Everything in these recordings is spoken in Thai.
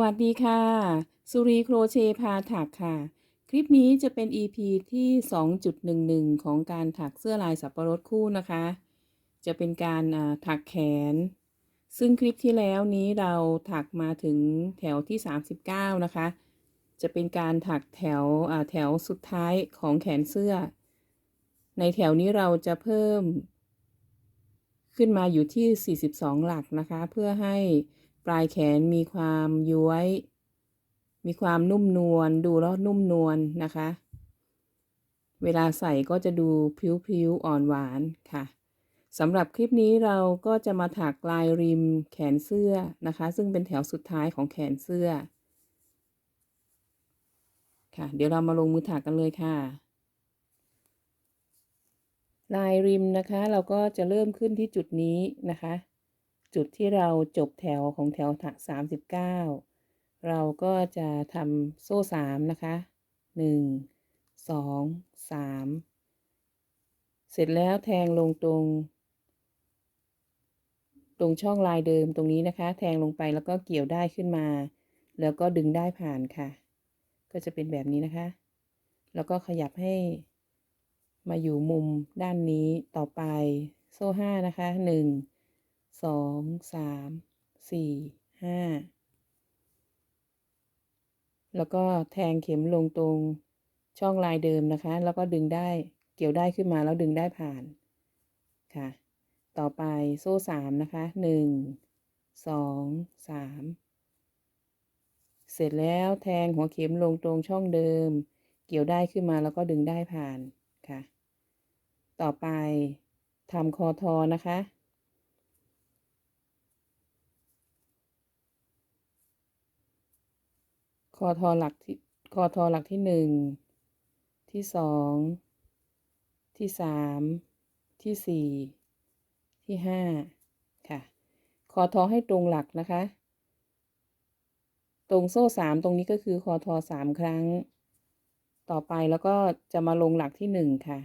วัสดีค่ะ สุรีโครเชต์พาถักค่ะ คลิปนี้จะเป็น EP ที่ 2.11 ของการถักเสื้อลายสับปะรดคู่นะคะ จะเป็นการถักแขน ซึ่งคลิปที่แล้วนี้เราถักมาถึงแถวที่ 39 นะคะ จะเป็นการถักแถวแถวสุดท้ายของแขนเสื้อ ในแถวนี้เราจะเพิ่ม ขึ้นมาอยู่ที่ 42 หลักนะคะ เพื่อให้ ปลายแขนมีความย้วย มีความนุ่มนวลดูแล้วนุ่มนวลนะคะ เวลาใส่ก็จะดูพิ้วๆอ่อนหวานค่ะสำหรับคลิปนี้เราก็จะมาถักลายริมแขนเสื้อนะคะ ซึ่งเป็นแถวสุดท้ายของแขนเสื้อ ค่ะ เดี๋ยวเรามาลงมือถักกันเลยค่ะ ลายริมนะคะ เราก็จะเริ่มขึ้นที่จุดนี้นะคะ จุดที่เราจบแถวของแถวถัก39เราก็จะทำโซ่สามนะคะ1 2 3เสร็จแล้วแทงลงตรง ตรงช่องลายเดิมตรงนี้นะคะ แทงลงไปแล้วก็เกี่ยวได้ขึ้นมา แล้วก็ดึงได้ผ่านค่ะ ก็จะเป็นแบบนี้นะคะ แล้วก็ขยับให้มาอยู่มุมด้านนี้ต่อไปโซ่ห้านะคะหนึ่ง สองสามสี่ห้าแล้วก็แทงเข็มลงตรงช่องลายเดิมนะคะ แล้วก็ดึงได้เกี่ยวได้ขึ้นมาแล้วดึงได้ผ่านค่ะ ต่อไปโซ่สามนะคะหนึ่งสองสามเสร็จแล้วแทงหัวเข็มลงตรงช่องเดิม เกี่ยวได้ขึ้นมาแล้วก็ดึงได้ผ่านค่ะ ต่อไปทำคอทอนะคะ คอทอหลักที่คอทอหลักที่หนึ่งที่สองที่สามที่สี่ที่ห้าค่ะคอทอให้ตรงหลักนะคะ ตรงโซ่สามตรงนี้ก็คือคอทอสามครั้ง ต่อไปแล้วก็จะมาลงหลักที่หนึ่งค่ะ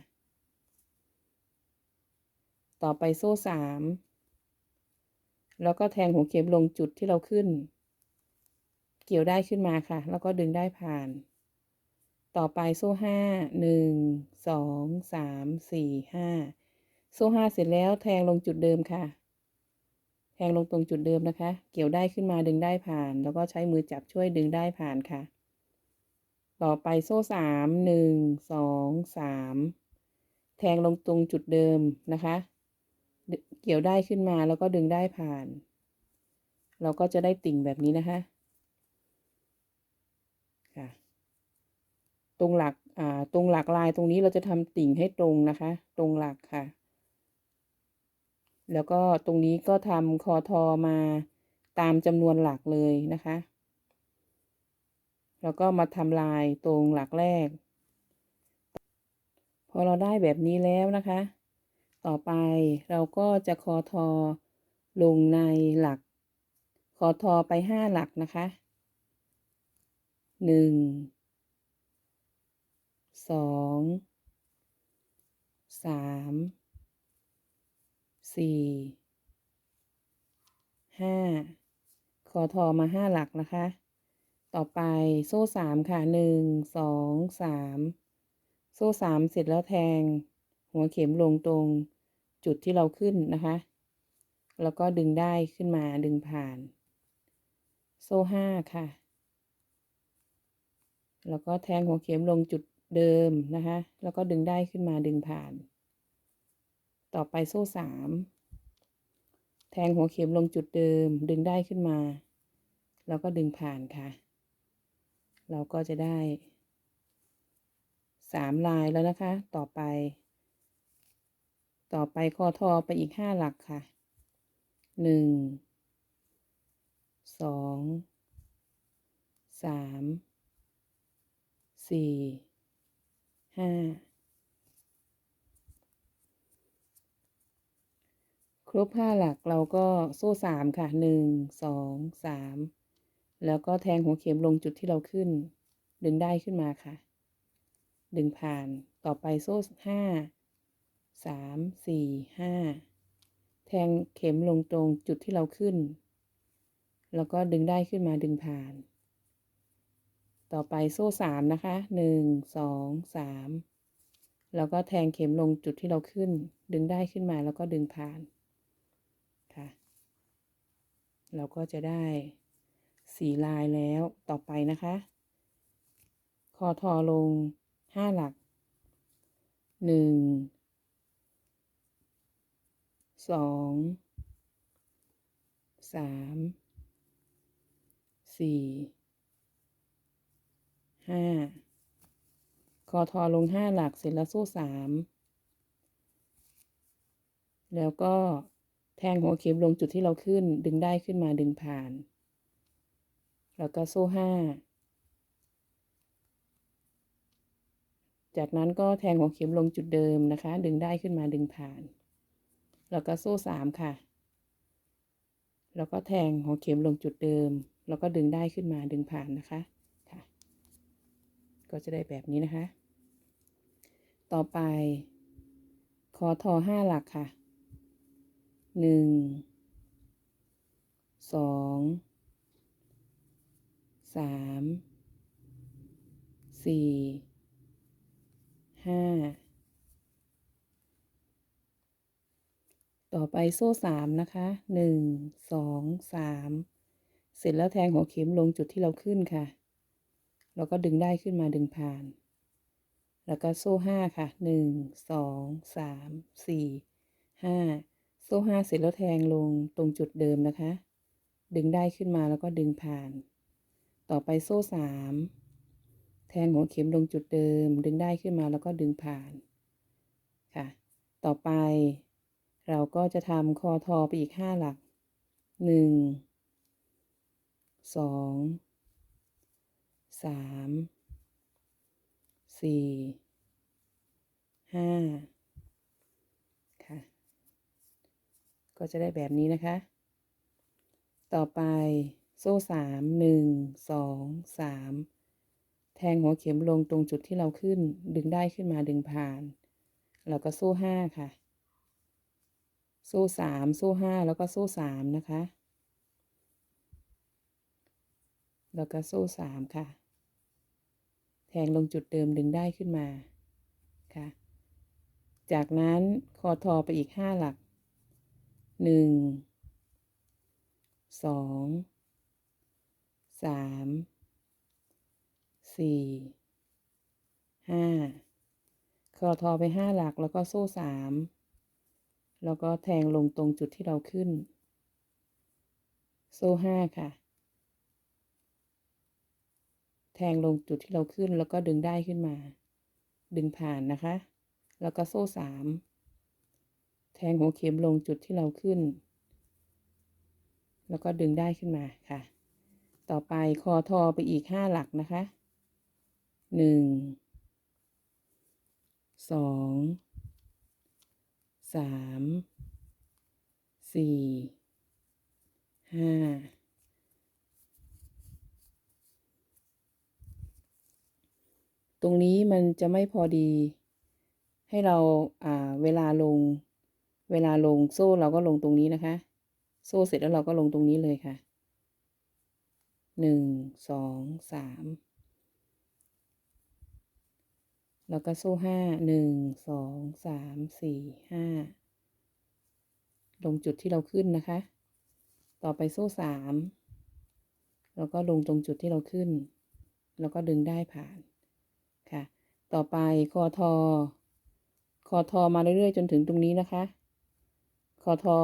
ต่อไปโซ่สามแล้วก็แทงหัวเข็มลงจุดที่เราขึ้น เกี่ยวได้ขึ้นมาค่ะ แล้วก็ดึงได้ผ่าน ต่อไปโซ่ห้าหนึ่งสองสามสี่ห้าโซ่ห้าเสร็จแล้วแทงลงจุดเดิมค่ะ แทงลงตรงจุดเดิมนะคะ เกี่ยวได้ขึ้นมาดึงได้ผ่าน แล้วก็ใช้มือจับช่วยดึงได้ผ่านค่ะ ต่อไปโซ่สามหนึ่งสองสามแทงลงตรงจุดเดิมนะคะ เกี่ยวได้ขึ้นมาแล้วก็ดึงได้ผ่าน เราก็จะได้ติ่งแบบนี้นะคะค่ะ ตรงหลักอ่าตรงหลักลายตรงนี้เราจะทำติ่งให้ตรงนะคะ ตรงหลักค่ะ แล้วก็ตรงนี้ก็ทำคอทอมาตามจำนวนหลักเลยนะคะ แล้วก็มาทำลายตรงหลักแรก พอเราได้แบบนี้แล้วนะคะ ต่อไปเราก็จะคอทอลงในหลัก คอทอไปห้าหลักนะคะหนึ่ง สองสามสี่ห้าคอทอมาห้าหลักนะคะ ต่อไปโซ่สามค่ะหนึ่งสองสามโซ่สามเสร็จแล้วแทง หัวเข็มลงตรงจุดที่เราขึ้นนะคะ แล้วก็ดึงได้ขึ้นมาดึงผ่าน โซ่ห้าค่ะ แล้วก็แทงหัวเข็มลงจุด เดิมนะคะ แล้วก็ดึงได้ขึ้นมาดึงผ่าน ต่อไปโซ่สามแทงหัวเข็มลงจุดเดิม ดึงได้ขึ้นมา แล้วก็ดึงผ่านค่ะ เราก็จะได้สามลายแล้วนะคะ ต่อไป ต่อไปคอทอไปอีกห้าหลักค่ะหนึ่งสองสามสี่ ห้าครบห้าหลักเราก็โซ่สามค่ะหนึ่งสองสามแล้วก็แทงหัวเข็มลงจุดที่เราขึ้น ดึงได้ขึ้นมาค่ะ ดึงผ่านต่อไปโซ่ห้าสามสี่ห้าแทงเข็มลงตรงจุดที่เราขึ้น แล้วก็ดึงได้ขึ้นมาดึงผ่าน ต่อไปโซ่สามนะคะหนึ่งสองสามแล้วก็แทงเข็มลงจุดที่เราขึ้น ดึงได้ขึ้นมาแล้วก็ดึงผ่านค่ะ เราก็จะได้สีลายแล้วต่อไปนะคะ คอทอลงห้าหลักหนึ่งสองสามสี่ ห้าคอทอลงห้าหลักเสร็จแล้วโซ่สามแล้วก็แทงหัวเข็มลงจุดที่เราขึ้น ดึงได้ขึ้นมาดึงผ่าน แล้วก็โซ่ห้าจากนั้นก็แทงหัวเข็มลงจุดเดิมนะคะ ดึงได้ขึ้นมาดึงผ่าน แล้วก็โซ่สามค่ะ แล้วก็แทงหัวเข็มลงจุดเดิม แล้วก็ดึงได้ขึ้นมาดึงผ่านนะคะ ก็จะได้แบบนี้นะคะ ต่อไปคอทอห้าหลักค่ะหนึ่งสองสามสี่ห้าต่อไปโซ่สามนะคะหนึ่งสองสามเสร็จแล้วแทงหัวเข็มลงจุดที่เราขึ้นค่ะ แล้วก็ดึงได้ขึ้นมาดึงผ่าน แล้วก็โซ่ห้าค่ะหนึ่งสองสามสี่ห้าโซ่ห้าเสร็จแล้วแทงลงตรงจุดเดิมนะคะ ดึงได้ขึ้นมาแล้วก็ดึงผ่าน ต่อไปโซ่สามแทงหัวเข็มลงจุดเดิม ดึงได้ขึ้นมาแล้วก็ดึงผ่านค่ะ ต่อไป เราก็จะทำคอทอไปอีกห้าหลักหนึ่งสอง สามสี่ห้าค่ะ ก็จะได้แบบนี้นะคะ ต่อไปโซ่สามหนึ่งสองสามแทงหัวเข็มลงตรงจุดที่เราขึ้นดึงได้ขึ้นมาดึงผ่าน แล้วก็โซ่ห้าค่ะ โซ่สามโซ่ห้าแล้วก็โซ่สามนะคะ แล้วก็โซ่สามค่ะ ทงลงจุดเดิมดึงได้ขึ้นมาค่ะ จากนั้นคอทอไปอีกห้าหลักหนึ่งสองสามสี่ห้าคอทอไปห้าหลักแล้วก็โซ่สามแล้วก็แทงลงตรงจุดที่เราขึ้น โซ่ห้าค่ะ แทงลงจุดที่เราขึ้นแล้วก็ดึงได้ขึ้นมา ดึงผ่านนะคะ แล้วก็โซ่สามแทงหัวเข็มลงจุดที่เราขึ้น แล้วก็ดึงได้ขึ้นมาค่ะ ต่อไปคอทอไปอีกห้าหลักนะคะหนึ่งสองสามสี่ห้า รงนี้มันจะไม่พอดี ให้เราอ่าเวลาลง เวลาลงโซ่เราก็ลงตรงนี้นะคะ โซ่เสร็จแล้วเราก็ลงตรงนี้เลยค่ะหนึ่งสองสามแล้วก็โซ่ห้าหนึ่งสองสามสี่ห้าลงจุดที่เราขึ้นนะคะ ต่อไปโซ่สามแล้วก็ลงตรงจุดที่เราขึ้น แล้วก็ดึงได้ผ่าน ต่อไปคอทอคอทอมาเรื่อยๆ จนถึงตรงนี้นะคะคอทอ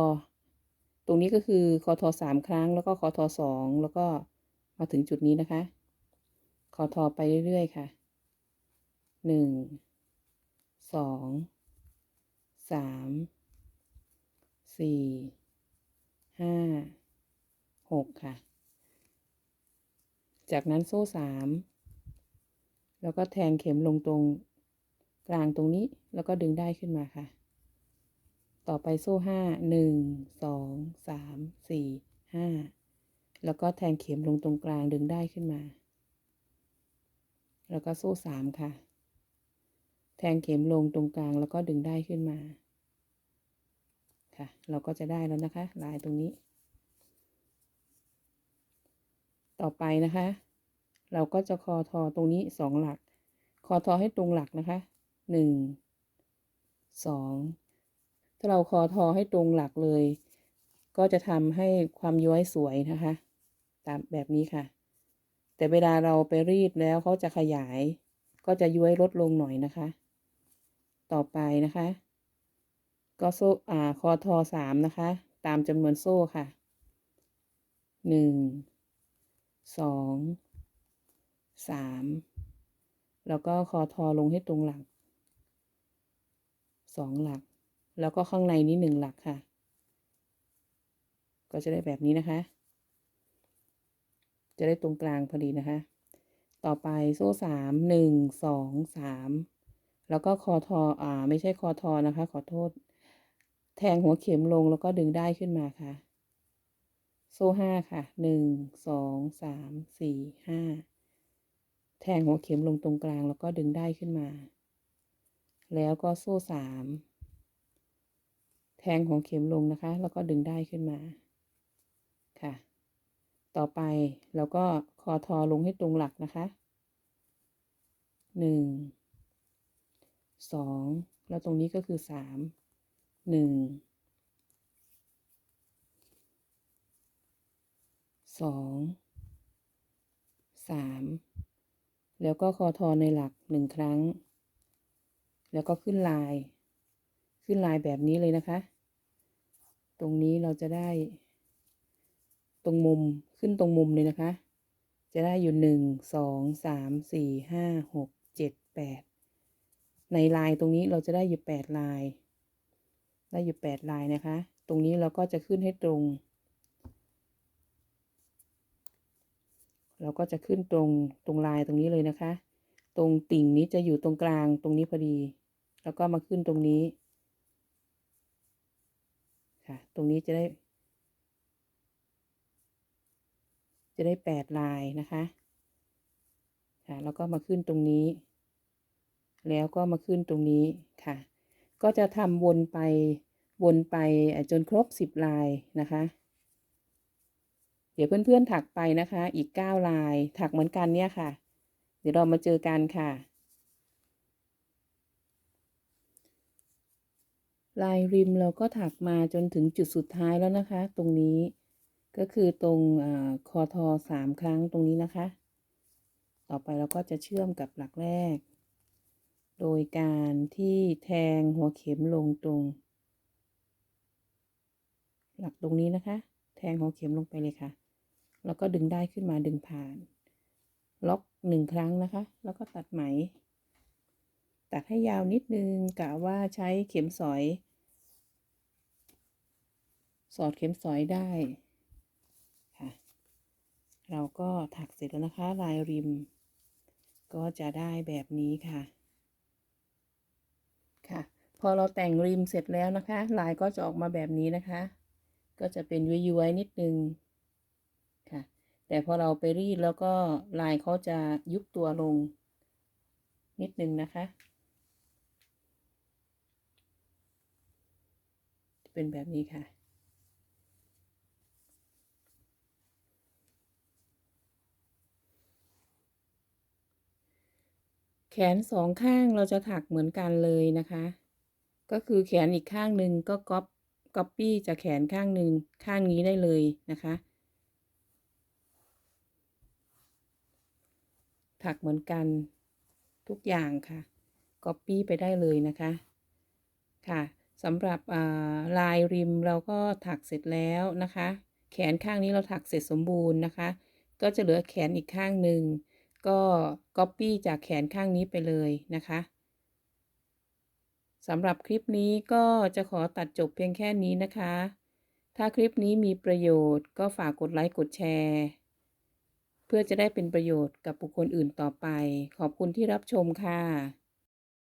ตรงนี้ก็คือคอทอสามครั้ง แล้วก็คอทอสองแล้วก็มาถึงจุดนี้นะคะคอทอไปเรื่อยๆค่ะหนึ่งสองสามสี่ห้าหกค่ะ จากนั้นโซ่สาม แล้วก็แทงเข็มลงตรงกลางตรงนี้ แล้วก็ดึงได้ขึ้นมาค่ะ ต่อไปโซ่ห้าหนึ่งสองสามสี่ห้าแล้วก็แทงเข็มลงตรงกลางดึงได้ขึ้นมา แล้วก็โซ่สามค่ะ แทงเข็มลงตรงกลางแล้วก็ดึงได้ขึ้นมา ค่ะ เราก็จะได้แล้วนะคะ ลายตรงนี้ ต่อไปนะคะ เราก็จะคอทอตรงนี้สองหลัก คอทอให้ตรงหลักนะคะหนึ่งสองถ้าเราคอทอให้ตรงหลักเลย ก็จะทำให้ความย้อยสวยนะคะ ตามแบบนี้ค่ะ แต่เวลาเราไปรีดแล้วเขาจะขยาย ก็จะย้วยลดลงหน่อยนะคะ ต่อไปนะคะ ก็โซ่อ่าคอทอสามนะคะ ตามจำนวนโซ่ค่ะหนึ่งสอง สามแล้วก็คอทอลงให้ตรงหลักสองหลัก แล้วก็ข้างในนี้หนึ่งหลักค่ะ ก็จะได้แบบนี้นะคะ จะได้ตรงกลางพอดีนะคะ ต่อไปโซ่สามหนึ่งสองสามแล้วก็คอทออ่า ไม่ใช่คอทอนะคะ ขอโทษ แทงหัวเข็มลงแล้วก็ดึงได้ขึ้นมาค่ะ โซ่ห้าค่ะหนึ่งสองสามสี่ห้า แทงหัวเข็มลงตรงกลางแล้วก็ดึงได้ขึ้นมา แล้วก็โซ่สามแทงหัวเข็มลงนะคะ แล้วก็ดึงได้ขึ้นมา ค่ะ ต่อไปเราก็คอทอลงให้ตรงหลักนะคะหนึ่งสองแล้วตรงนี้ก็คือสามหนึ่งสองสาม แล้วก็คอทอในหลักหนึ่งครั้ง แล้วก็ขึ้นลาย ขึ้นลายแบบนี้เลยนะคะ ตรงนี้เราจะได้ ตรงมุมขึ้นตรงมุมเลยนะคะ จะได้อยู่หนึ่งสองสามสี่ห้าหกเจ็ดแปดในลายตรงนี้เราจะได้อยู่แปดลาย ได้อยู่แปดลายนะคะ ตรงนี้เราก็จะขึ้นให้ตรง เราก็จะขึ้นตรงตรงลายตรงนี้เลยนะคะ ตรงติ่งนี้จะอยู่ตรงกลางตรงนี้พอดี แล้วก็มาขึ้นตรงนี้ค่ะ ตรงนี้จะได้ จะได้แปดลายนะคะค่ะแล้วก็มาขึ้นตรงนี้ แล้วก็มาขึ้นตรงนี้ค่ะ ก็จะทำวนไปวนไปจนครบสิบลายนะคะ ดี๋ยวเพื่อนๆถักไปนะคะ อีกเก้าลาย ถักเหมือนกันเนี่ยค่ะ เดี๋ยวเรามาเจอกันค่ะ ลายริมเราก็ถักมาจนถึงจุดสุดท้ายแล้วนะคะ ตรงนี้ก็คือตรงอคอทอสามครั้งตรงนี้นะคะ ต่อไปเราก็จะเชื่อมกับหลักแรก โดยการที่แทงหัวเข็มลงตรง หลักตรงนี้นะคะ แทงหัวเข็มลงไปเลยค่ะ แล้วก็ดึงได้ขึ้นมาดึงผ่าน ล็อกหนึ่งครั้งนะคะ แล้วก็ตัดไหม ตัดให้ยาวนิดนึงกะว่าใช้เข็มสอย สอดเข็มสอยได้ค่ะ เราก็ถักเสร็จแล้วนะคะ ลายริม ก็จะได้แบบนี้ค่ะค่ะพอเราแต่งริมเสร็จแล้วนะคะ ลายก็จะออกมาแบบนี้นะคะ ก็จะเป็นย้วยๆนิดนึง แต่พอเราไปรีดแล้วก็ลายเขาจะยุบตัวลง นิดนึงนะคะ เป็นแบบนี้ค่ะแขนสองข้างเราจะถักเหมือนกันเลยนะคะ ก็คือแขนอีกข้างหนึ่งก็ก๊อปก๊อปปี้จากแขนข้างหนึ่งข้างนี้ได้เลยนะคะ ถักเหมือนกันทุกอย่างค่ะก๊อปปี้ไปได้เลยนะคะค่ะสำหรับลายริมเราก็ถักเสร็จแล้วนะคะ แขนข้างนี้เราถักเสร็จสมบูรณ์นะคะ ก็จะเหลือแขนอีกข้างหนึ่งก็ก๊อปปี้จากแขนข้างนี้ไปเลยนะคะสำหรับคลิปนี้ก็จะขอตัดจบเพียงแค่นี้นะคะ ถ้าคลิปนี้มีประโยชน์ก็ฝากกดไลค์กดแชร์ เพื่อจะได้เป็นประโยชน์กับบุคคลอื่นต่อไป ขอบคุณที่รับชมค่ะ